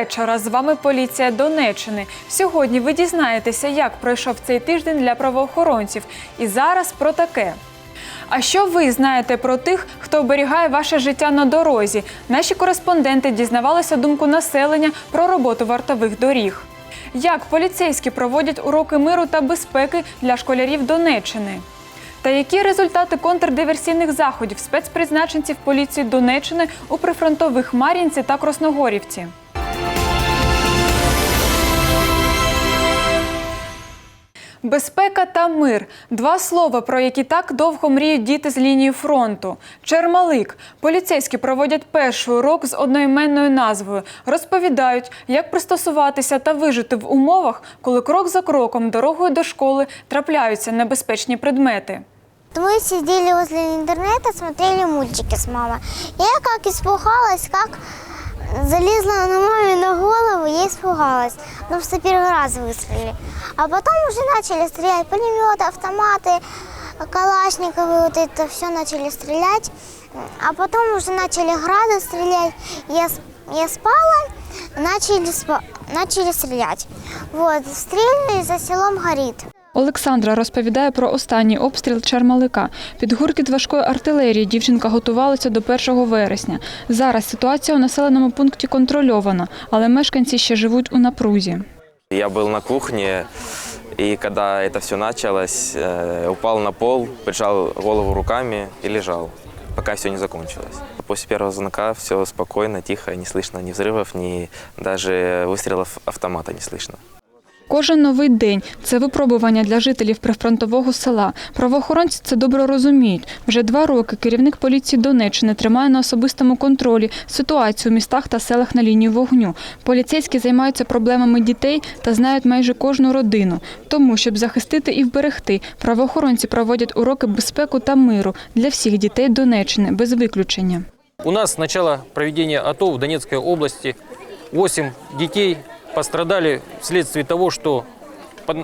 вечора. З вами поліція Донеччини. Сьогодні ви дізнаєтеся, як пройшов цей тиждень для правоохоронців. І зараз про таке. А що ви знаєте про тих, хто оберігає ваше життя на дорозі? Наші кореспонденти дізнавалися думку населення про роботу вартових доріг. Як поліцейські проводять уроки миру та безпеки для школярів Донеччини? Та які результати контрдиверсійних заходів спецпризначенців поліції Донеччини у прифронтових Мар'їнці та Красногорівці? Безпека та мир два слова, про які так довго мріють діти з лінії фронту. Чермалик. Поліцейські проводять перший урок з одноіменною назвою. Розповідають, як пристосуватися та вижити в умовах, коли крок за кроком дорогою до школи трапляються небезпечні предмети. Мы сидели возле интернета, смотрели мультики с мамой. Я как испугалась, как залезла на маме на голову, я испугалась. Потому что первый раз выстрелили. А потом уже начали стрелять пулеметы, автоматы, калашниковые, вот это все начали стрелять. А потом уже начали грады стрелять. Я, с- я спала, начали, спа- начали стрелять. Вот, стрельнули за селом горит. Олександра розповідає про останній обстріл Чермалика. Під гуркіт важкої артилерії дівчинка готувалася до 1 вересня. Зараз ситуація у населеному пункті контрольована, але мешканці ще живуть у напрузі. Я был на кухне, и когда это все началось, э, упал на пол, прижал голову руками и лежал, пока все не закончилось. После первого звонка все спокойно, тихо, не слышно ни взрывов, ни даже выстрелов автомата не слышно. Кожен новий день це випробування для жителів прифронтового села. Правоохоронці це добре розуміють. Вже два роки керівник поліції Донеччини тримає на особистому контролі ситуацію у містах та селах на лінії вогню. Поліцейські займаються проблемами дітей та знають майже кожну родину. Тому, щоб захистити і вберегти, правоохоронці проводять уроки безпеку та миру для всіх дітей Донеччини без виключення. У нас с начала проведения АТО в Донецкой области 8 детей пострадали вследствие того, что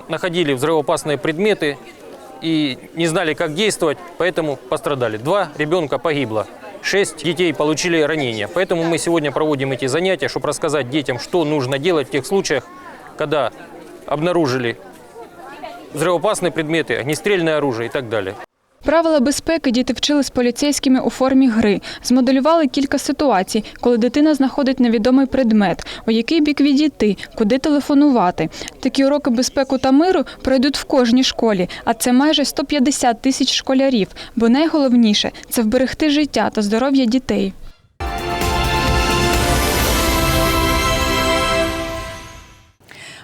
находили взрывоопасные предметы и не знали, как действовать, поэтому пострадали. Два ребенка погибло. Шесть детей получили ранения. Поэтому мы сегодня проводим эти занятия, чтобы рассказать детям, что нужно делать в тех случаях, когда обнаружили взрывоопасные предметы, огнестрельное оружие и так далее. Правила безпеки діти вчили з поліцейськими у формі гри. Змоделювали кілька ситуацій, коли дитина знаходить невідомий предмет, у який бік відійти, куди телефонувати. Такі уроки безпеку та миру пройдуть в кожній школі, а це майже 150 тисяч школярів. Бо найголовніше це вберегти життя та здоров'я дітей.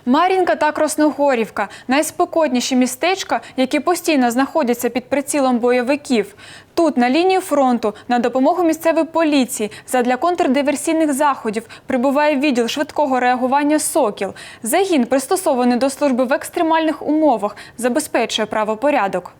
Мар'їнка та Красногорівка найспокійніші містечка, які постійно знаходяться під прицілом бойовиків. Тут, на лінії фронту, на допомогу місцевої поліції задля контрдиверсійних заходів прибуває відділ швидкого реагування Сокіл. Загін, пристосований до служби в екстремальних умовах, забезпечує правопорядок.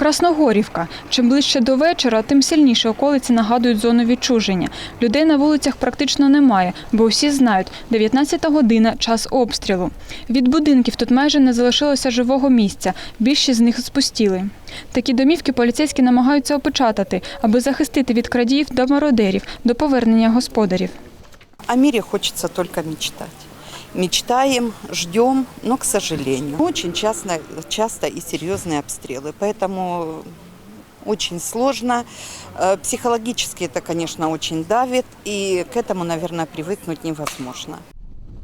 Красногорівка. Чим ближче до вечора, тим сильніше околиці нагадують зону відчуження. Людей на вулицях практично немає, бо усі знають, 19 година – час обстрілу. Від будинків тут майже не залишилося живого місця, більшість з них спустіли. Такі домівки поліцейські намагаються опечатати, аби захистити від крадіїв до мародерів, до повернення господарів. О мире хочется только мечтать Мечтаем, ждем, но, к сожалению, очень часто, часто и серьезные обстрелы. Поэтому очень сложно. Э, Психологически это, конечно, очень давит, и к этому, наверное, привыкнуть невозможно.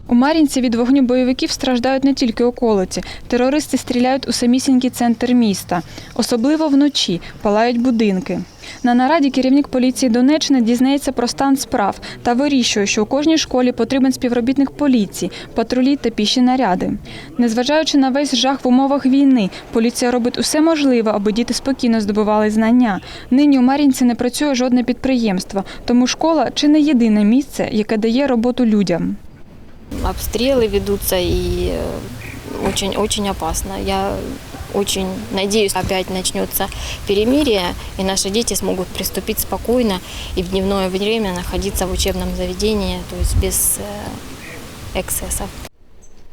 У Мар'їнці від вогню бойовиків страждають не тільки околиці. Терористи стріляють у самісінький центр міста. Особливо вночі палають будинки. На нараді керівник поліції Донеччини дізнається про стан справ та вирішує, що у кожній школі потрібен співробітник поліції, патрулі та піші наряди. Незважаючи на весь жах в умовах війни, поліція робить усе можливе, аби діти спокійно здобували знання. Нині у Мар'їнці не працює жодне підприємство, тому школа чи не єдине місце, яке дає роботу людям. обстрелы ведутся и очень-очень опасно. Я очень надеюсь, опять начнется перемирие, и наши дети смогут приступить спокойно и в дневное время находиться в учебном заведении, то есть без э, эксцессов.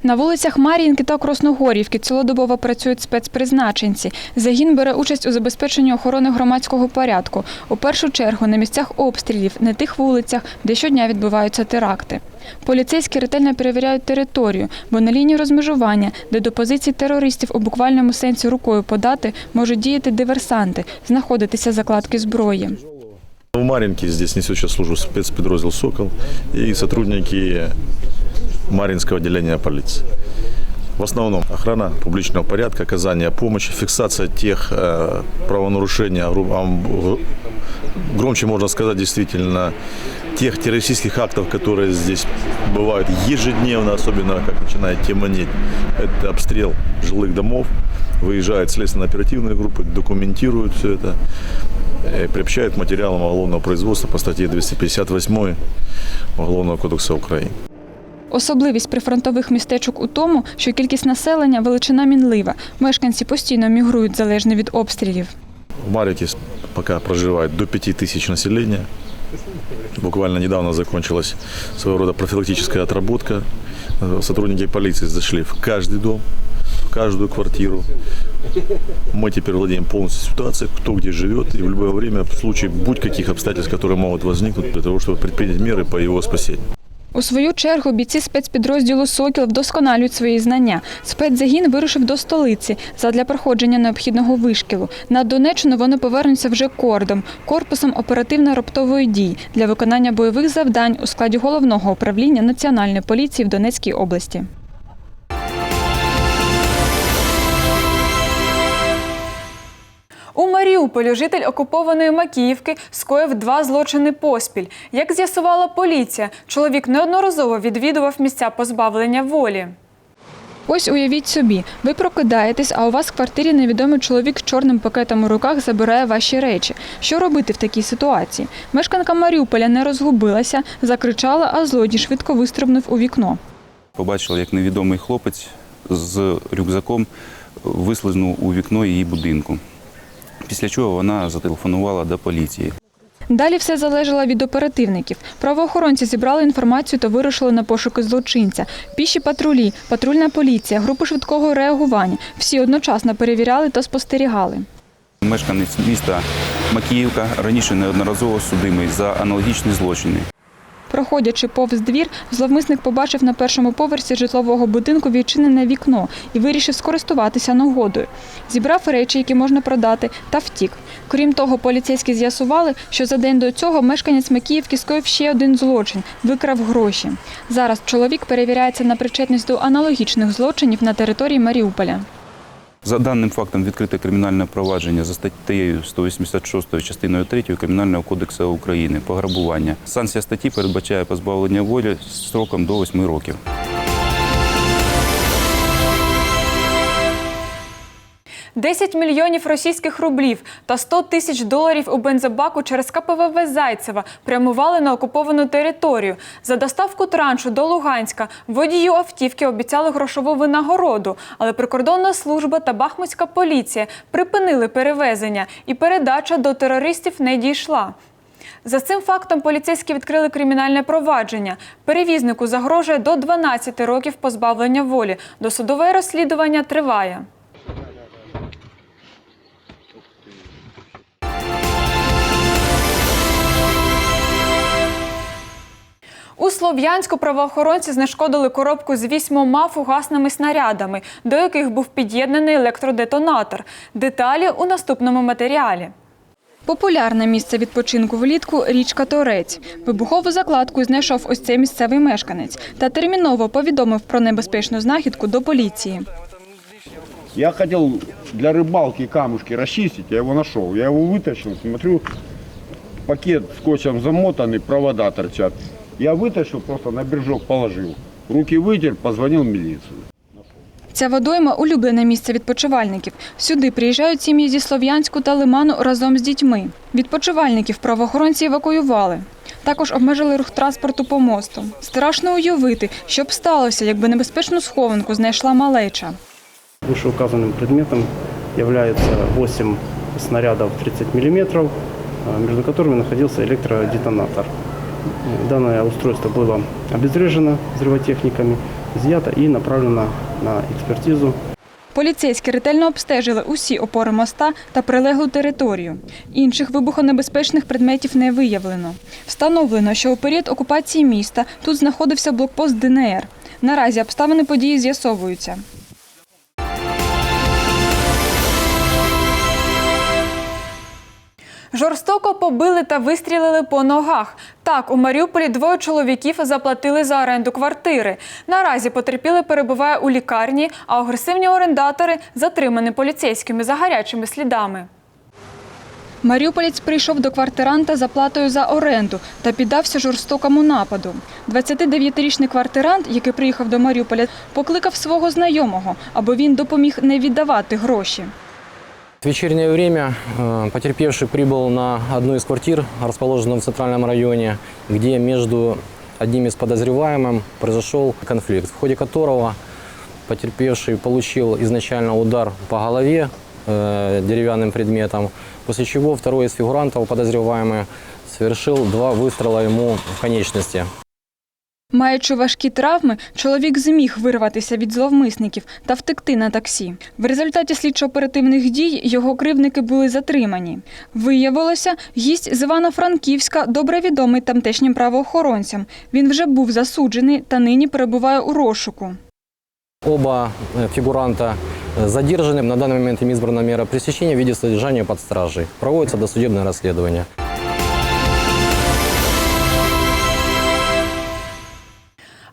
На вулицях Мар'їнки та Красногорівки цілодобово працюють спецпризначенці. Загін бере участь у забезпеченні охорони громадського порядку. У першу чергу на місцях обстрілів, на тих вулицях, де щодня відбуваються теракти. Поліцейські ретельно перевіряють територію, бо на лінії розмежування, де до позицій терористів у буквальному сенсі рукою подати, можуть діяти диверсанти, знаходитися закладки зброї. В Маринке здесь несет сейчас службу спецподроздел «Сокол» и сотрудники Маринского отделения полиции. В основном охрана публичного порядка, оказание помощи, фиксация тех э, правонарушений, громче можно сказать действительно, тех террористических актов, которые здесь бывают ежедневно, особенно как начинает темнеть. Это обстрел жилых домов, выезжают следственно-оперативные группы, документируют все это, э, приобщают материалам уголовного производства по статье 258 Уголовного кодекса Украины. Особливість прифронтових містечок у тому, що кількість населення величина мінлива. Мешканці постійно мігрують залежно від обстрілів. В Марите с- пока проживает до 5 тысяч населения. Буквально недавно закончилась своего рода профилактическая отработка. Э, Сотрудники полиции зашли в каждый дом, в каждую квартиру. Мы теперь владеем полностью ситуацией, кто где живет, и в любое время, в случае будь каких обстоятельств, которые могут возникнуть, для того, чтобы предпринять меры по его спасению. У свою чергу бійці спецпідрозділу Сокіл вдосконалюють свої знання. Спецзагін вирушив до столиці задля проходження необхідного вишкілу. На Донеччину вони повернуться вже кордом, корпусом оперативно-роптової дій для виконання бойових завдань у складі головного управління Національної поліції в Донецькій області. Маріуполі житель окупованої Макіївки скоїв два злочини поспіль. Як з'ясувала поліція, чоловік неодноразово відвідував місця позбавлення волі. Ось уявіть собі, ви прокидаєтесь, а у вас в квартирі невідомий чоловік з чорним пакетом у руках забирає ваші речі. Що робити в такій ситуації? Мешканка Маріуполя не розгубилася, закричала, а злодій швидко вистрибнув у вікно. Побачила, як невідомий хлопець з рюкзаком вислизнув у вікно її будинку. Після чого вона зателефонувала до поліції. Далі все залежало від оперативників. Правоохоронці зібрали інформацію та вирушили на пошуки злочинця. Піші патрулі, патрульна поліція, групи швидкого реагування. Всі одночасно перевіряли та спостерігали. Мешканець міста Макіївка раніше неодноразово судимий за аналогічні злочини. Проходячи повз двір, зловмисник побачив на першому поверсі житлового будинку відчинене вікно і вирішив скористуватися нагодою. Зібрав речі, які можна продати, та втік. Крім того, поліцейські з'ясували, що за день до цього мешканець Макіївки скоїв ще один злочин викрав гроші. Зараз чоловік перевіряється на причетність до аналогічних злочинів на території Маріуполя. За даним фактом відкрите кримінальне провадження за статтею 186 частиною 3 Кримінального кодексу України пограбування. Санкція статті передбачає позбавлення волі строком до 8 років. – 10 мільйонів російських рублів та 100 тисяч доларів у бензобаку через КПВВ Зайцева прямували на окуповану територію. За доставку траншу до Луганська водію автівки обіцяли грошову винагороду, але прикордонна служба та бахмутська поліція припинили перевезення і передача до терористів не дійшла. За цим фактом поліцейські відкрили кримінальне провадження. Перевізнику загрожує до 12 років позбавлення волі. Досудове розслідування триває. У Слов'янську правоохоронці знешкодили коробку з вісьмома фугасними снарядами, до яких був під'єднаний електродетонатор. Деталі у наступному матеріалі. Популярне місце відпочинку влітку річка Торець. Вибухову закладку знайшов ось цей місцевий мешканець та терміново повідомив про небезпечну знахідку до поліції. Я хотел для рыбалки камушки расчистить, я его нашел. Я его вытащил, смотрю, пакет скотчем замотанный, провода торчат. Я вытащил, просто на биржок положил. Руки вытер, позвонил в милицию. Ця водойма улюблене місце відпочивальників. Сюди приїжджають сім'ї зі Слов'янську та Лиману разом з дітьми. Відпочивальників правоохоронці евакуювали. Також обмежили рух транспорту по мосту. Страшно уявити, що б сталося, якби небезпечну схованку знайшла малеча. Вышеуказанным предметом является 8 снарядов 30 мм, между которыми находился электродетонатор. Данное устройство было обезврежено взрывотехниками изъято и направлено на экспертизу Поліцейські ретельно обстежили усі опори моста та прилеглу територію. Інших вибухонебезпечних предметів не виявлено. Встановлено, що у період окупації міста тут знаходився блокпост ДНР. Наразі обставини події з'ясовуються. Жорстоко побили та вистрілили по ногах. Так, у Маріуполі двоє чоловіків заплатили за оренду квартири. Наразі потерпілий перебуває у лікарні, а агресивні орендатори затримані поліцейськими за гарячими слідами. Маріуполець прийшов до квартиранта за платою за оренду та піддався жорстокому нападу. 29-річний квартирант, який приїхав до Маріуполя, покликав свого знайомого, аби він допоміг не віддавати гроші. В вечернее время э, потерпевший прибыл на одну из квартир, расположенную в центральном районе, где между одним из подозреваемым произошел конфликт, в ходе которого потерпевший получил изначально удар по голове э, деревянным предметом, после чего второй из фигурантов, подозреваемый, совершил два выстрела ему в конечности. Маючи важкі травми, чоловік зміг вирватися від зловмисників та втекти на таксі. В результаті слідчо-оперативних дій його кривдники були затримані. Виявилося, гість з Івано-Франківська добре відомий тамтешнім правоохоронцям. Він вже був засуджений та нині перебуває у розшуку. Оба э, фигуранта э, задержаны. На данный момент им избрана мера пресечения в виде содержания под стражей. Проводится досудебное расследование.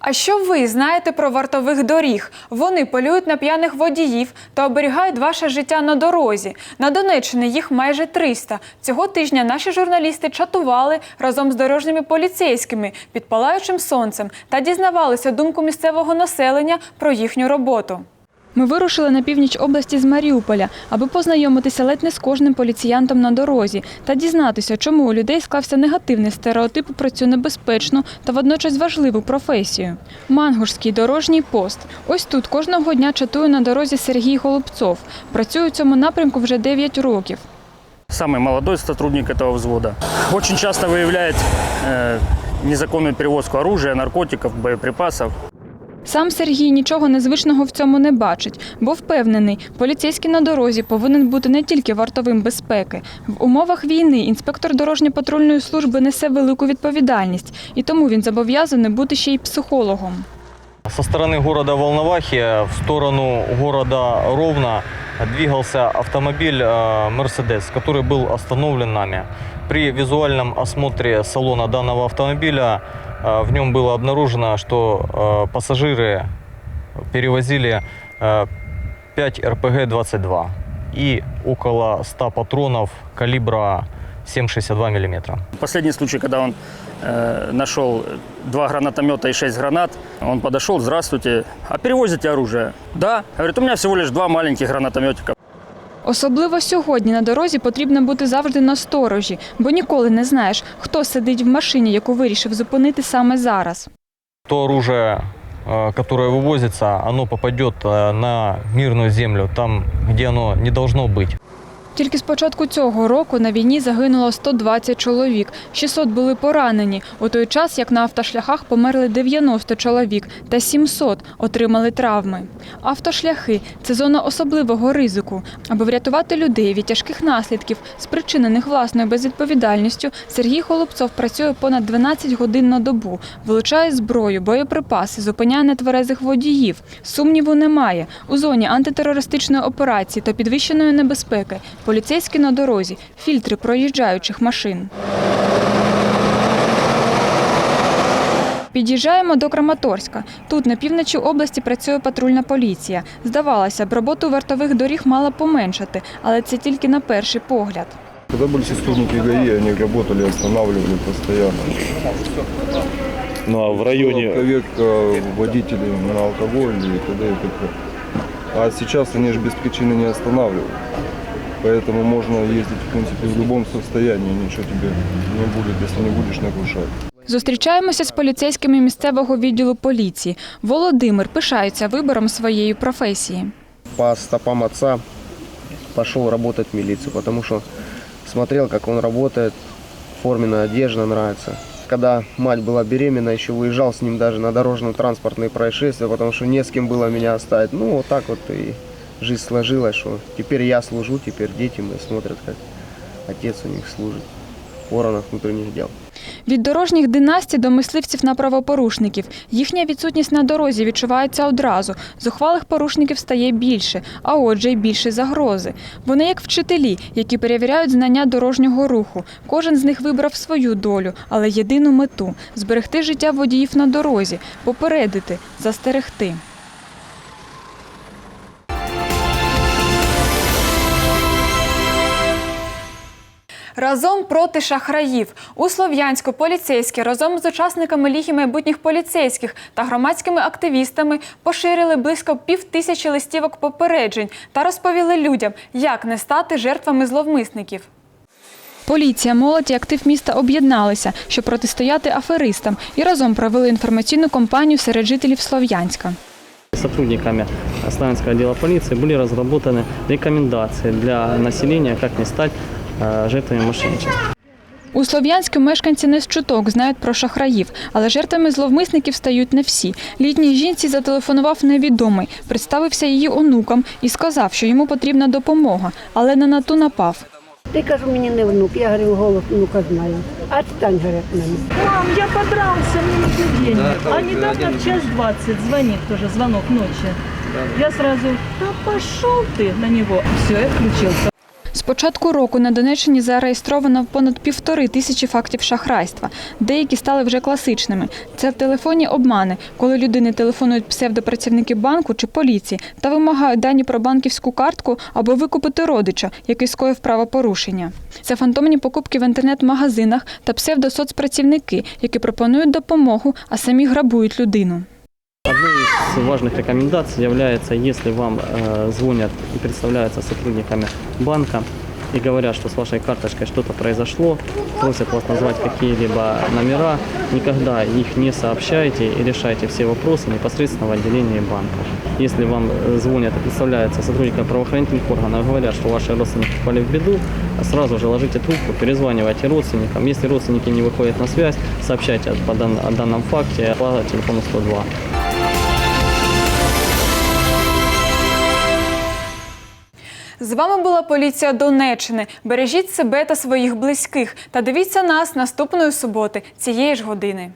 А що ви знаєте про вартових доріг? Вони полюють на п'яних водіїв та оберігають ваше життя на дорозі. На Донеччині їх майже 300. Цього тижня наші журналісти чатували разом з дорожніми поліцейськими під палаючим сонцем та дізнавалися думку місцевого населення про їхню роботу. Ми вирушили на північ області з Маріуполя, аби познайомитися ледь не з кожним поліціянтом на дорозі та дізнатися, чому у людей склався негативний стереотип про цю небезпечну та водночас важливу професію. Мангушський дорожній пост. Ось тут кожного дня чатує на дорозі Сергій Голубцов. Працює у цьому напрямку вже 9 років. самый молодой сотрудник этого взвода. Очень часто выявляет э, незаконную перевозку оружия, наркотиков, боеприпасов. Сам Сергій нічого незвичного в цьому не бачить, бо впевнений, поліцейський на дорозі повинен бути не тільки вартовим безпеки. В умовах війни інспектор дорожньо-патрульної служби несе велику відповідальність, і тому він зобов'язаний бути ще й психологом. Со стороны города Волновахи в сторону города Ровно двигался автомобиль э, «Мерседес», который был остановлен нами. При визуальном осмотре салона данного автомобиля э, в нем было обнаружено, что э, пассажиры перевозили э, 5 РПГ-22 и около 100 патронов калибра 7,62 мм. Последний случай, когда он э, нашел два гранатомета и шесть гранат, он подошел, здравствуйте, а перевозите оружие? Да. Говорит, у меня всего лишь два маленьких гранатометика. Особливо сьогодні на дорозі потрібно бути завжди на сторожі, бо ніколи не знаєш, хто сидить в машині, яку вирішив зупинити саме зараз. то оружие, э, которое вывозится, оно попадет э, на мирную землю, там, где оно не должно быть. Тільки з початку цього року на війні загинуло 120 чоловік, 600 були поранені, у той час як на автошляхах померли 90 чоловік та 700 отримали травми. Автошляхи це зона особливого ризику. Аби врятувати людей від тяжких наслідків, спричинених власною безвідповідальністю, Сергій Холопцов працює понад 12 годин на добу, вилучає зброю, боєприпаси, зупиняє нетверезих водіїв. Сумніву немає. У зоні антитерористичної операції та підвищеної небезпеки поліцейські на дорозі, фільтри проїжджаючих машин. Під'їжджаємо до Краматорська. Тут на півночі області працює патрульна поліція. Здавалося б, роботу вартових доріг мала поменшати, але це тільки на перший погляд. Когда были сотрудники ГАИ, они работали, останавливали постоянно. Ну а в районе Проверка водителей на алкоголь и т.д. и т.п. А сейчас они же без причины не останавливают. Поэтому можно ездить, в принципе, в любом состоянии, ничего тебе не будет, если не будешь нарушать. Зустрічаємося з поліцейськими місцевого відділу поліції. Володимир пишається вибором своєї професії. по стопам отца пошел работать в милицию, потому что смотрел, как он работает, форменная одежда нравится. когда мать была беременна, еще выезжал с ним даже на дорожно-транспортные происшествия, потому что не с кем было меня оставить. Ну, вот так вот и жизнь сложилась, что теперь я служу, теперь дети мои смотрят, как отец у них служит в органах внутренних дел. Від дорожніх династій до мисливців на правопорушників. Їхня відсутність на дорозі відчувається одразу. Зухвалих порушників стає більше, а отже й більше загрози. Вони як вчителі, які перевіряють знання дорожнього руху. Кожен з них вибрав свою долю, але єдину мету зберегти життя водіїв на дорозі, попередити, застерегти. Разом проти шахраїв у Слов'янську поліцейські разом з учасниками Ліги майбутніх поліцейських та громадськими активістами поширили близько пів тисячі листівок попереджень та розповіли людям, як не стати жертвами зловмисників. Поліція, молодь і актив міста об'єдналися, щоб протистояти аферистам, і разом провели інформаційну кампанію серед жителів Слов'янська. Сотрудниками Славянского отдела полиции были разработаны рекомендации для населения, как не стать э, жертвами мошенничества. У Слов'янську мешканці не з чуток знають про шахраїв, але жертвами зловмисників стають не всі. Літній жінці зателефонував невідомий, представився її онукам і сказав, що йому потрібна допомога, але не на ту напав. Ти кажу, мені не внук, я говорю, голос внука знаю. Отстань, говорят, мене. Мам, я подрался, мне нужны деньги. А недавно в час 20 звонит тоже, звонок ночи. Я сразу, да пошел ты на него. Все, я включился. З початку року на Донеччині зареєстровано понад півтори тисячі фактів шахрайства. Деякі стали вже класичними. Це телефонні обмани, коли людини телефонують псевдопрацівники банку чи поліції та вимагають дані про банківську картку або викупити родича, який скоїв правопорушення. Це фантомні покупки в інтернет-магазинах та псевдосоцпрацівники, які пропонують допомогу, а самі грабують людину. Одной из важных рекомендаций является, если вам э, звонят и представляются сотрудниками банка и говорят, что с вашей карточкой что-то произошло, просят вас назвать какие-либо номера, никогда их не сообщайте и решайте все вопросы непосредственно в отделении банка. Если вам э, звонят и представляются сотрудниками правоохранительных органов говорят, что ваши родственники попали в беду, сразу же ложите трубку, перезванивайте родственникам. Если родственники не выходят на связь, сообщайте о данном факте по телефону 102. З вами була поліція Донеччини. Бережіть себе та своїх близьких та дивіться нас наступної суботи цієї ж години.